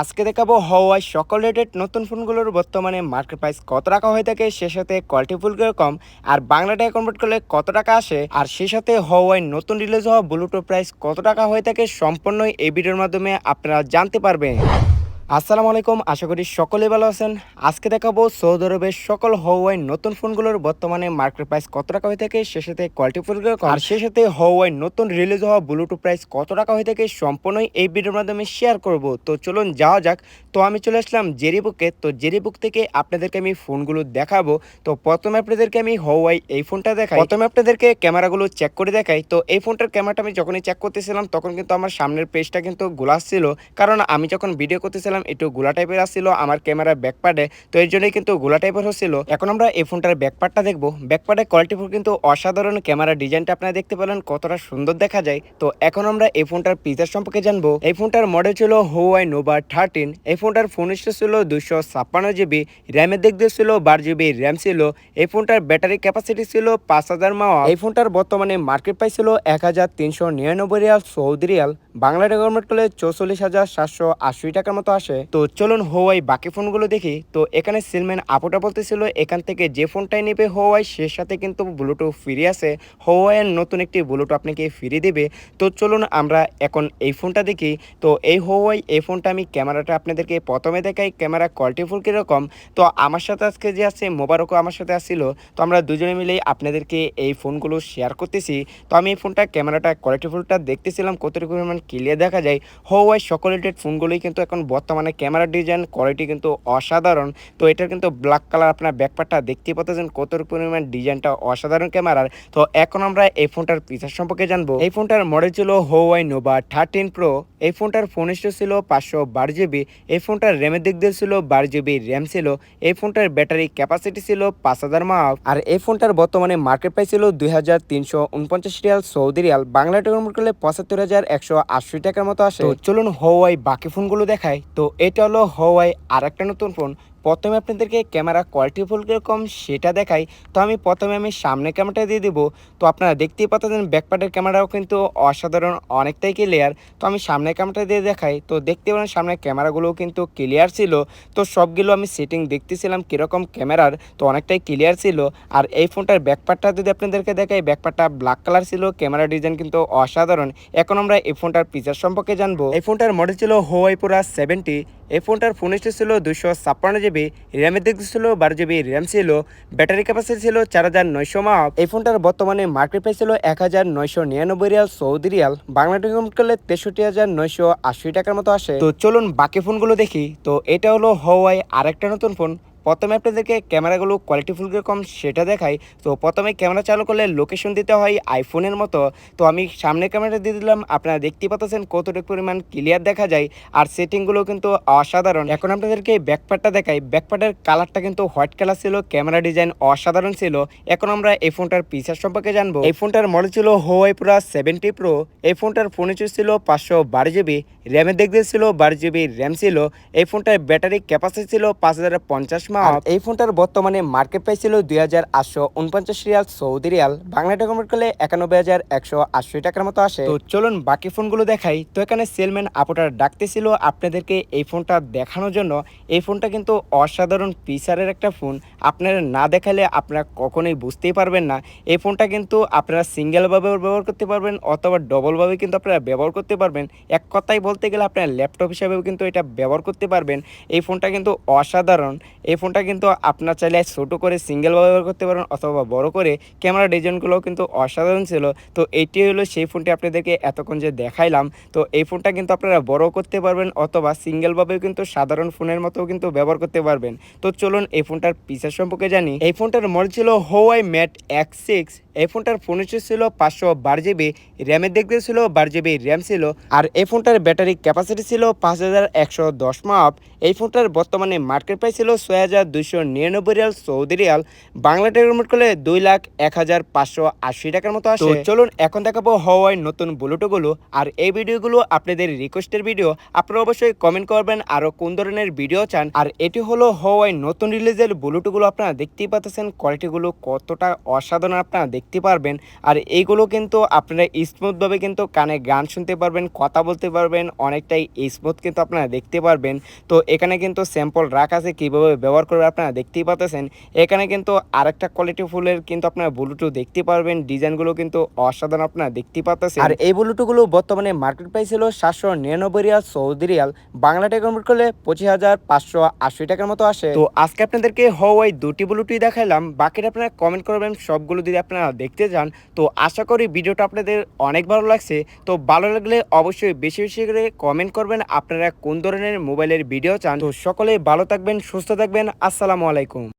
আজকে দেখাবো হওয়াই সকল রেটেড নতুন ফোনগুলোর বর্তমানে মার্কেট প্রাইস কত টাকা হয়ে থাকে, সে সাথে কোয়ালিটি ফুল কম, আর বাংলাটায় কনভার্ট করলে কত টাকা আসে, আর সেই সাথে হওয়াই নতুন রিলিজ হওয়া ব্লুটুথ প্রাইস কত টাকা হয়ে থাকে, সম্পূর্ণই এই ভিডিওর মাধ্যমে আপনারা জানতে পারবেন। আসসালামু আলাইকুম, আশা করি সকলেই ভালো আছেন। আজকে দেখাবো সৌদি আরবের সকল হওয়াই নতুন ফোনগুলোর বর্তমানে মার্কেট প্রাইস কত টাকা হয়ে থাকে, সে সাথে কোয়ালিটি ফুল আর সে সাথে হওয়াই নতুন রিলিজ হওয়া ব্লুটুথ প্রাইস কত টাকা হয়ে থাকে সম্পূর্ণই এই ভিডিওর মাধ্যমে শেয়ার করব। তো চলুন যাওয়া যাক। তো আমি চলে আসলাম জেরিবুকে তো জেরিবুক থেকে আপনাদেরকে আমি ফোনগুলো দেখাবো। তো প্রথমে আপনাদেরকে আমি হওয়াই এই ফোনটা দেখাই। প্রথমে আপনাদেরকে ক্যামেরাগুলো চেক করে দেখাই। তো এই ফোনটার ক্যামেরাটা আমি যখনই চেক করতেছিলাম, তখন কিন্তু আমার সামনের পেজটা কিন্তু গোলাস ছিল। কারণ আমি যখন ভিডিও করতেছিলাম একটু গোলা টাইপের আসছিল, আমার ক্যামেরার ব্যাকপার্টে তো এর জন্যই কিন্তু গোলা টাইপের হচ্ছিল। এখন আমরা এই ফোনটার ব্যাকপার্টটা দেখব। ব্যাকপার্টের কোয়ালিটি ফুল কিন্তু অসাধারণ ক্যামেরা ডিজাইনটা আপনারা দেখতে পেলেন, কতটা সুন্দর দেখা যায়। তো এখন আমরা এই ফোনটার পিচার সম্পর্কে জানব। এই ফোনটার মডেল ছিল হোয়াই নোভা থার্টিন এই ফোনটার ফোন ছিল দুশো ছাপ্পান্ন জিবি র্যামের দিক দিয়ে ছিল বারো জিবি র্যাম ছিল। এই ফোনটার ব্যাটারি ক্যাপাসিটি ছিল পাঁচ হাজার মাওয়া এই ফোনটার বর্তমানে মার্কেট প্রাইস ছিল এক হাজার তিনশো নিরানব্বই riyal Saudi riyal. Bangla convert করলে চৌচল্লিশ হাজার সাতশো আশি টাকার মতো আসে। তো চলুন হোয়াই বাকি ফোনগুলো দেখি। তো এখানে সিলম্যান আপুটা বলতেছিল, এখান থেকে যে ফোনটাই নেবে হোয়াই সে সাথে কিন্তু ব্লুটুথ ফ্রি আছে। হোয়াইয়ের নতুন একটি ব্লুটুথ আপনাকে ফ্রি দেবে। তো চলুন আমরা এখন এই ফোনটা দেখি। তো এই হোয়াই এই ফোনটা আমি ক্যামেরাটা আপনাদেরকে প্রথমে দেখাই। ক্যামেরা কোয়ালিটি ফুল কীরকম? তো আমার সাথে আজকে যে আছে, মোবারকও আমার সাথে আসছিল। তো আমরা দুজনে মিলেই আপনাদেরকে এই ফোনগুলো শেয়ার করতেছি। তো আমি এই ফোনটা, ক্যামেরাটা কোয়ালিটি ফুলটা দেখতেছিলাম, কতটুকু পরিমাণ ক্লিয়ার দেখা যায়। হোয়াই সকল রেটেড ফোনগুলোই কিন্তু এখন বর্তমানে ক্যামেরা ডিজাইন কোয়ালিটি কিন্তু অসাধারণ। তো এটার কিন্তু ব্ল্যাক কালার আপনার ব্যাকপারটা দেখতে পাচ্ছেন কত পরিমাণ ডিজাইনটা অসাধারণ ক্যামেরার তো এখন আমরা এই ফোনটার ফিচার সম্পর্কে জানব। এই ফোনটার মডেল ছিল হোয়াই নোভা থার্টিন প্রো এই ফোনটার ফোন ছিল পাঁচশো বারো জিবি এই ফোনটার র্যামের দিক দিয়ে ছিল বারো জিবি র্যাম ছিল, এই ফোনটার ব্যাটারি ক্যাপাসিটি ছিল পাঁচ হাজার মাহ আর এই ফোনটার বর্তমানে মার্কেট প্রাইস ছিল দুই হাজার তিনশো উনপঞ্চাশ রিয়াল সৌদি রিয়াল বাংলা টাকা কনভার্ট করলে পঁচাত্তর হাজার একশো আশি টাকার মতো আসে। চলুন হোয়াই বাকি ফোনগুলো দেখায় তো এটা হলো হওয়াই আর একটা নতুন ফোন প্রথমে আপনাদেরকে ক্যামেরা কোয়ালিটি ফুল কীরকম সেটা দেখাই, তো আমি প্রথমে আমি সামনে ক্যামেরাটা দিয়ে দেবো। তো আপনারা দেখতেই পাচ্ছেন ব্যাকপার্টের ক্যামেরাও কিন্তু অসাধারণ, অনেকটাই ক্লিয়ার তো আমি সামনে ক্যামেরাটা দিয়ে দেখাই। তো দেখতে পারেন সামনে ক্যামেরাগুলোও কিন্তু ক্লিয়ার ছিল। তো সবগুলো আমি সেটিং দেখতেছিলাম কীরকম ক্যামেরার, তো অনেকটাই ক্লিয়ার ছিল। আর এই ফোনটার ব্যাকপার্টটা যদি আপনাদেরকে দেখাই ব্যাকপার্টটা ব্ল্যাক কালার ছিল, ক্যামেরা ডিজাইন কিন্তু অসাধারণ। এখন আমরা এই ফোনটার ফিচার সম্পর্কে জানব। এই ফোনটার মডেল ছিল হোয়াই পুরা সেভেন্টি এই ফোনটার ফোন ছিল দুশো ছাপ্পান্ন জিবি র্যামের দিক ছিল বারো জিবি র্যাম ছিল, ব্যাটারি ক্যাপাসিটি ছিল চার হাজার নয়শো মা এই ফোনটার বর্তমানে মার্কেট প্রাইস ছিল এক হাজার নয়শো নিরানব্বই রিয়াল সৌদি রিয়াল। বাংলা টাকা করলে তেষট্টি হাজার নয়শো আশি টাকার মতো আসে। তো চলুন বাকি ফোনগুলো দেখি। তো এটা হলো হওয়াই আরেকটা নতুন ফোন প্রথমে আপনাদেরকে ক্যামেরাগুলো কোয়ালিটি ফুল কম সেটা দেখাই। তো প্রথমে ক্যামেরা চালু করলে লোকেশন দিতে হয় আইফোনের মতো। তো আমি সামনের ক্যামেরা দিয়ে দিলাম, আপনারা দেখতে পাচ্ছেন কতটুকু পরিমাণ ক্লিয়ার দেখা যায়। আর সেটিংগুলো কিন্তু অসাধারণ। এখন আপনাদেরকে ব্যাকপার্টটা দেখাই। ব্যাকপার্টের কালারটা কিন্তু হোয়াইট কালার ছিল ক্যামেরা ডিজাইন অসাধারণ ছিল। এখন আমরা এই ফোনটার পিসার সম্পর্কে জানব। এই ফোনটার মডেল ছিল হোয়াই পুরা সেভেন্টি প্রো এই ফোনটার ফোন ছিল পাঁচশো বারো জিবি র্যামের দিয়ে ছিল বারো জিবি র্যাম ছিল। এই ফোনটার ব্যাটারি ক্যাপাসিটি ছিল পাঁচ হাজার পঞ্চাশ মাহ এই ফোনটার বর্তমানে মার্কেট প্রাইস ছিল দুই হাজার আটশো উনপঞ্চাশ রিয়াল সৌদি রিয়াল। বাংলা টাকা কনভার্ট করলে একানব্বই হাজার একশো আশি টাকার মতো আসে। তো চলুন বাকি ফোনগুলো দেখাই। তো এখানে সেলম্যান আপুটার ডাকতেছিল আপনাদেরকে এই ফোনটা দেখানোর জন্য। এই ফোনটা কিন্তু অসাধারণ ফিচারের একটা ফোন। আপনারা না দেখালে আপনারা কখনোই বুঝতেই পারবেন না। এই ফোনটা কিন্তু আপনারা সিঙ্গেলভাবে ব্যবহার করতে পারবেন অথবা ডবলভাবে কিন্তু আপনারা ব্যবহার করতে পারবেন। এক কথাই বলতে গেলে আপনারা ল্যাপটপ হিসাবেও কিন্তু এটা ব্যবহার করতে পারবেন। এই ফোনটা কিন্তু অসাধারণ। এই ফোনটা কিন্তু আপনার চাইলে ছোটো করে সিঙ্গেলভাবে ব্যবহার করতে পারেন অথবা বড় করে ক্যামেরা ডিজাইনগুলোও কিন্তু অসাধারণ ছিল। তো এটি হলো সেই ফোনটি আপনাদেরকে এতক্ষণ যে দেখাইলাম। তো এই ফোনটা কিন্তু আপনারা বড় করতে পারবেন অথবা সিঙ্গেলভাবেও কিন্তু সাধারণ ফোনের মতো কিন্তু ব্যবহার করতে পারবেন। তো চলুন এই ফোনটার পিসের সম্পর্কে জানি। এই ফোনটার মডেল ছিল হোয়াই ম্যাট এক্স সিক্স এই ফোনটার ফোন ছিল পাঁচশো বারো জিবি। র্যামের দিক দিয়ে ছিল বারো জিবি র্যাম ছিল। আর এই ফোনটার ব্যাটারি ক্যাপাসিটি ছিল পাঁচ হাজার একশো দশ মাপ এই ফোনটার বর্তমানে মার্কেট প্রাইস ছিল ছয় হাজার দুইশো নিরানব্বই রিয়াল সৌদি রিয়াল বাংলা টাকা কনভার্ট করলে দুই লাখ এক হাজার পাঁচশো আশি টাকার মতো আসে। চলুন এখন দেখাবো হওয়াই নতুন বুলুটোগুলো আর এই ভিডিওগুলো আপনাদের রিকোয়েস্টের ভিডিও। আপনারা অবশ্যই কমেন্ট করবেন আরও কোন ধরনের ভিডিও চান আর এটি হলো হওয়াই নতুন রিলিজের ব্লুটুথগুলো আপনারা দেখতেই পাচ্ছেন কোয়ালিটিগুলো কতটা অসাধারণ আপনারা দেখতে পারবেন। আর এইগুলো কিন্তু আপনারা স্মুথভাবে কিন্তু কানে গান শুনতে পারবেন কথা বলতে পারবেন অনেকটাই স্মুথ কিন্তু আপনারা দেখতে পারবেন। তো এখানে কিন্তু স্যাম্পল রাখা আছে কীভাবে ব্যবহার করবে আপনারা দেখতেই পাচ্ছেন এখানে কিন্তু আরেকটা কোয়ালিটি ফুলের কিন্তু আপনারা ব্লুটুথ দেখতে পারবেন। ডিজাইনগুলো কিন্তু অসাধারণ আপনারা দেখতে পাচ্ছেন আর এই ব্লুটুথগুলো বর্তমানে মার্কেট প্রাইস ছিল সাতশো নিরানব্বই রিয়াল সৌদি রিয়াল। বাংলা টাকা কনভার্ট করলে পঁচিশ হাজার পাঁচশো আশি টাকার মতো আসে। তো আজকে আপনাদেরকে হওয়াই দুটি ব্লুটুথ দেখাইলাম। বাকিটা আপনারা কমেন্ট করবেন সবগুলো যদি আপনারা দেখতে যান তো আশা করি ভিডিওটা আপনাদের অনেক ভালো লাগছে। তো ভালো লাগলে অবশ্যই বেশি বেশি করে কমেন্ট করবেন। আপনারা কোন ধরনের মোবাইলের ভিডিও চান? তো সকলে ভালো থাকবেন সুস্থ আসসালামু আলাইকুম।